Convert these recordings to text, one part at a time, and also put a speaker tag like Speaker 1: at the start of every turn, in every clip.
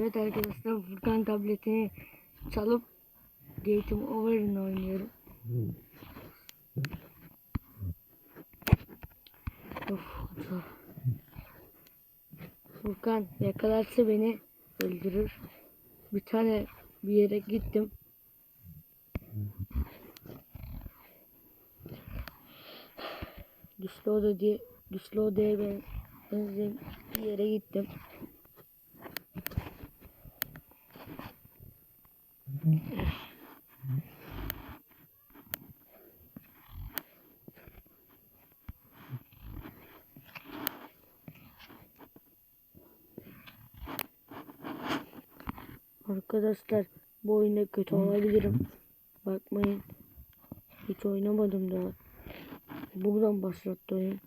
Speaker 1: Evet arkadaşlar Furkan tabletini çalıp Game Over'ın oynuyorum. Of, zor. Furkan yakalarsa beni öldürür. Bir tane bir yere gittim. Güçlü oda diye güçlü odaya ben benzeyen bir yere gittim. Arkadaşlar bu oyunda kötü olabilirim. Bakmayın. Hiç oynamadım daha. Buradan başlattı oyun.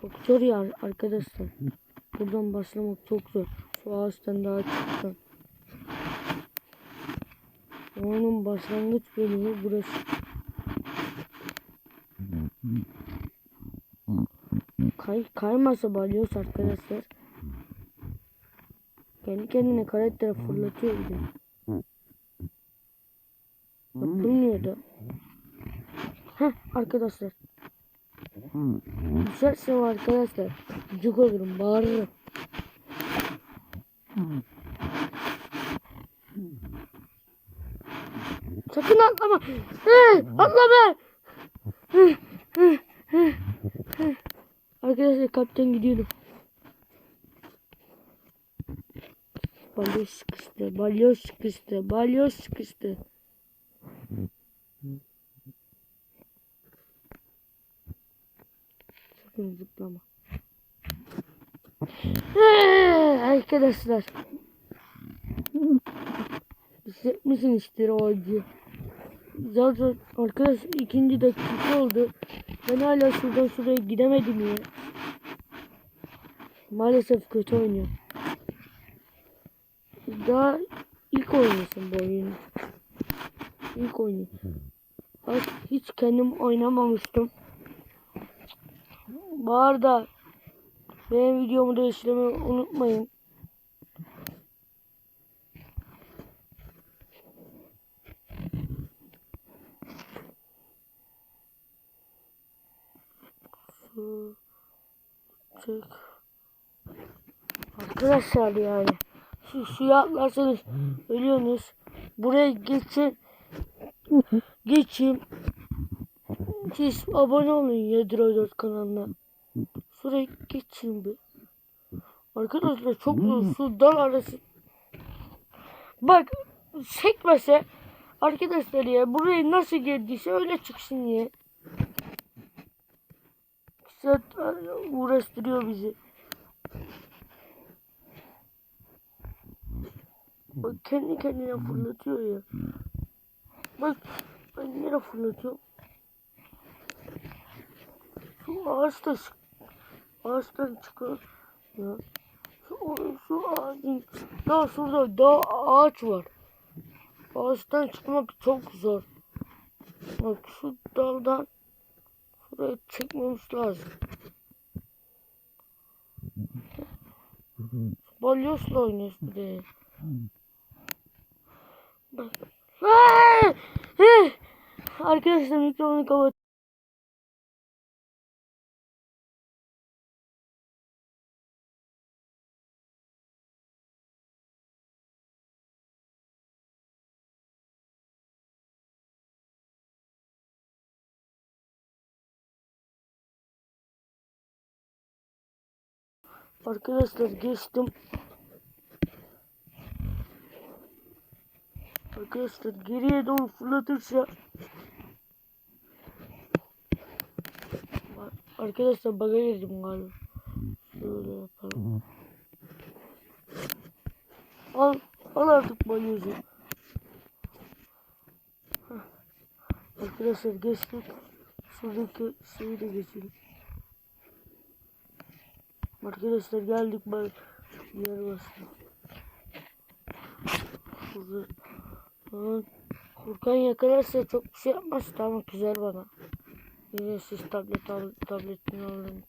Speaker 1: Çok zor ya arkadaşlar. Buradan başlamak çok zor. Şu ağaçtan daha çıktan. Oyunun başlangıç bölümü burası. Kay kaymasa balyoz arkadaşlar. Kendi kendine karaktere fırlatıyor bir de. Yapılmıyor da. Heh arkadaşlar. Düşersem arkadaşlar. Cuk olurum bağırırım. Sakın atlama. Atlama. Arkadaşlar kaptan gidiyorum. Balyoz sıkıştı, balyoz sıkıştı, balyoz sıkıştı. Sakın zıplama. Arkadaşlar. Hissetmişsin işte o acıyı. Zaten arkadaş ikinci dakika oldu. Ben hala şuradan şuraya gidemedim ya. Maalesef kötü oynuyor. Daha ilk oynuyorsun bu oyunu. İlk oyunu. Bak hiç kendim oynamamıştım. Bu arada benim videomu da izlemeyi unutmayın. Çek. Arkadaşlar yani şu suya atlarsanız ölüyorsunuz. Buraya geçin. Geçin. Siz abone olun Yedroidot kanalına. Şuraya geçin bir. Arkadaşlar çok zor su dal arası. Bak sekmese arkadaşlar ya buraya nasıl geldiyse öyle çıksın ya. Zaten uğraştırıyor bizi. Bak kendi kendine fırlatıyor ya. Bak ben nereye fırlatıyorum? Şu ağaçta ağaçtan çıkıyor. Ya. Şu, şu ağacın daha şurada daha ağaç var. Ağaçtan çıkmak çok zor. Bak şu daldan şuraya çıkmamız lazım. Balyozla oynuyoruz bir de. Arkadaşlar mikrofonu kapat. Arkadaşlar geçtim. Arkadaşlar geriye doğru fırlatırsa Arkadaşlar baga girdim galiba. Şöyle yapalım. Al, al artık balyozu. Heh. Arkadaşlar geçtik. Şuradaki şeyi de geçelim. Arkadaşlar geldik bak yer bastı. Şurada. Aa, Furkan yakalarsa çok bir şey yapmaz tamam güzel bana. Yine siz tablet al, tabletini alın.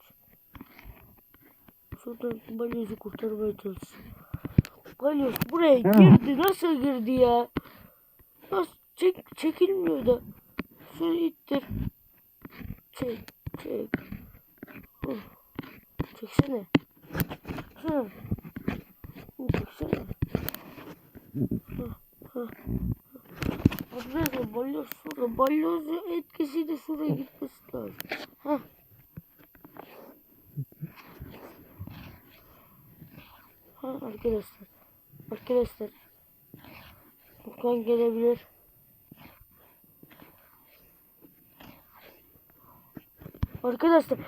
Speaker 1: Şuradan balyozu kurtarmaya çalışsın. Balyoz buraya girdi. Nasıl girdi ya? Nasıl çek, çekilmiyor da. Şöyle ittir. Çek, çek. Uf. Çeksene. Çeksene. Çeksene. Hah, hah. Arkadaşlar balyoz şurada. Balyozun etkisi de şuraya gitmesi lazım. Hah. Ha arkadaşlar. Arkadaşlar. Furkan gelebilir. Arkadaşlar.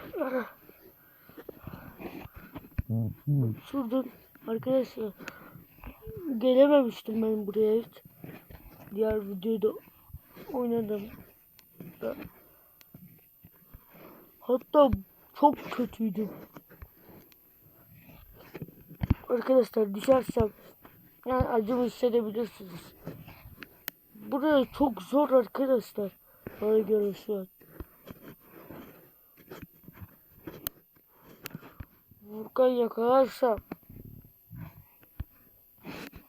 Speaker 1: Şuradan arkadaşlar. Gelememiştim ben buraya hiç. Diğer videoda oynadım. Da. Hatta çok kötüydüm. Arkadaşlar düşersem yani acımı hissedebilirsiniz. Buraya çok zor arkadaşlar. Bana göre şu an. Furkan yakalarsam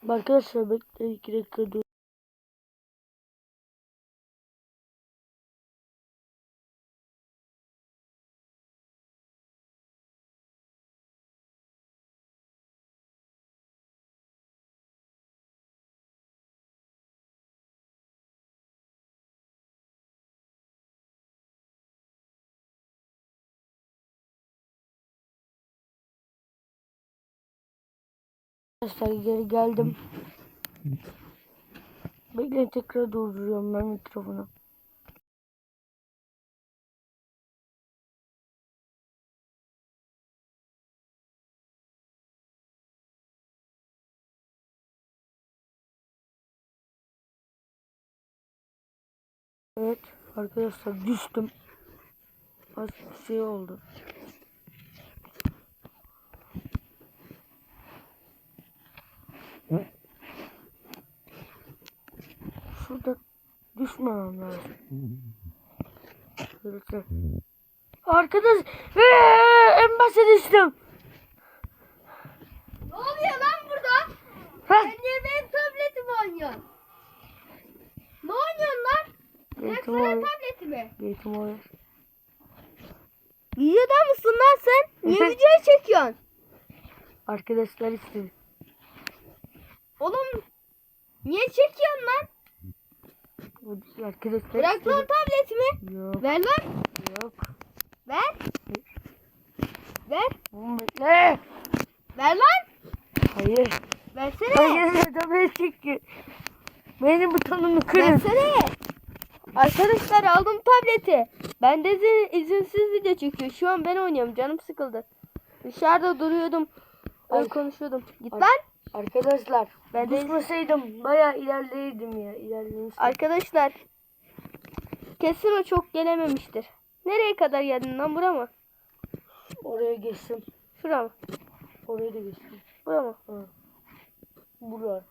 Speaker 1: Arkadaşlar bekleyin iki dakika dur. Arkadaşlar geri geldim. Bekleyin tekrar durduruyorum ben mikrofonu. Evet arkadaşlar düştüm. Az bir şey oldu. Şurada düşmemem lazım. Şurada. Arkadaş Eee, en başa düştüm.
Speaker 2: Ne oluyor lan burada?
Speaker 1: Ha.
Speaker 2: Sen niye benim tabletimi oynuyorsun? Ne oynuyorsun lan?
Speaker 1: Oyun.
Speaker 2: tabletimi.
Speaker 1: Geytim oyun.
Speaker 2: Videoda mısın lan sen? Niye videoyu çekiyorsun?
Speaker 1: Arkadaşlar istedi.
Speaker 2: Oğlum niye çekiyorsun lan?
Speaker 1: Bu- Arkadaşlar
Speaker 2: Bırak
Speaker 1: istedi.
Speaker 2: lan tabletimi.
Speaker 1: Yok
Speaker 2: Ver lan.
Speaker 1: yok.
Speaker 2: Ver. Ver.
Speaker 1: Oğlum bekle.
Speaker 2: Ver lan.
Speaker 1: Hayır.
Speaker 2: Versene.
Speaker 1: Hayır tabii çünkü. Benim butonumu kırın.
Speaker 2: Versene. Arkadaşlar aldım tableti. Ben de izin, izinsiz video çekiyor. Şu an ben oynuyorum. Canım sıkıldı. Dışarıda duruyordum.
Speaker 1: Ay.
Speaker 2: konuşuyordum. Git
Speaker 1: Ay.
Speaker 2: lan.
Speaker 1: Arkadaşlar
Speaker 2: Ben
Speaker 1: düşmeseydim bayağı ilerleydim ya. İlerlemiştim.
Speaker 2: Arkadaşlar kesin o çok gelememiştir. Nereye kadar geldin lan bura mı?
Speaker 1: Oraya geçtim.
Speaker 2: Şura mı?
Speaker 1: Oraya da geçtim.
Speaker 2: Bura mı?
Speaker 1: Ha. Buraya.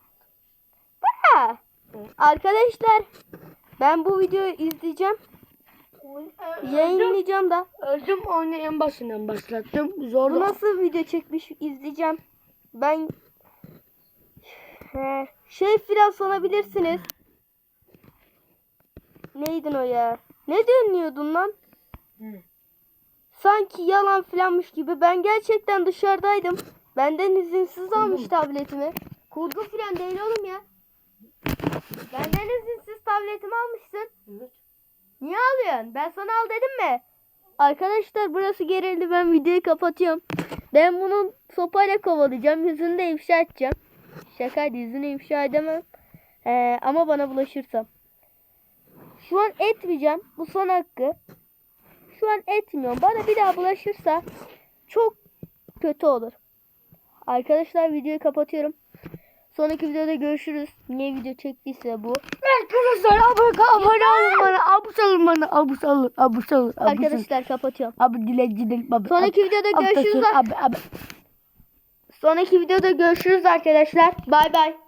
Speaker 2: Ha.
Speaker 1: Evet.
Speaker 2: Arkadaşlar ben bu videoyu izleyeceğim. Yayınlayacağım da.
Speaker 1: Öldüm oyunu en başından başlattım. Zor.
Speaker 2: Bu nasıl video çekmiş izleyeceğim. Ben He, şey filan sanabilirsiniz. Neydin o ya? Ne dönüyordun lan?
Speaker 1: Hı.
Speaker 2: Sanki yalan filanmış gibi. Ben gerçekten dışarıdaydım. Benden izinsiz almış tabletimi. Kurgu filan değil oğlum ya. Benden izinsiz tabletimi almışsın.
Speaker 1: Evet.
Speaker 2: Niye alıyorsun? Ben sana al dedim mi? Arkadaşlar burası gerildi. Ben videoyu kapatıyorum. Ben bunu sopayla kovalayacağım. Yüzünü de ifşa edeceğim. Şakaydı yüzünü ifşa edemem. Ee, ama bana bulaşırsam. Şu an etmeyeceğim. Bu son hakkı. Şu an etmiyorum. Bana bir daha bulaşırsa çok kötü olur. Arkadaşlar videoyu kapatıyorum. Sonraki videoda görüşürüz. Niye video çektiyse bu.
Speaker 1: Arkadaşlar abone, abone olun bana. Abus olun bana. Abus olun. Abus olun.
Speaker 2: Arkadaşlar kapatıyorum.
Speaker 1: Abi dilek
Speaker 2: Sonraki videoda görüşürüz.
Speaker 1: Abi abi.
Speaker 2: Sonraki videoda görüşürüz arkadaşlar. Bay bay.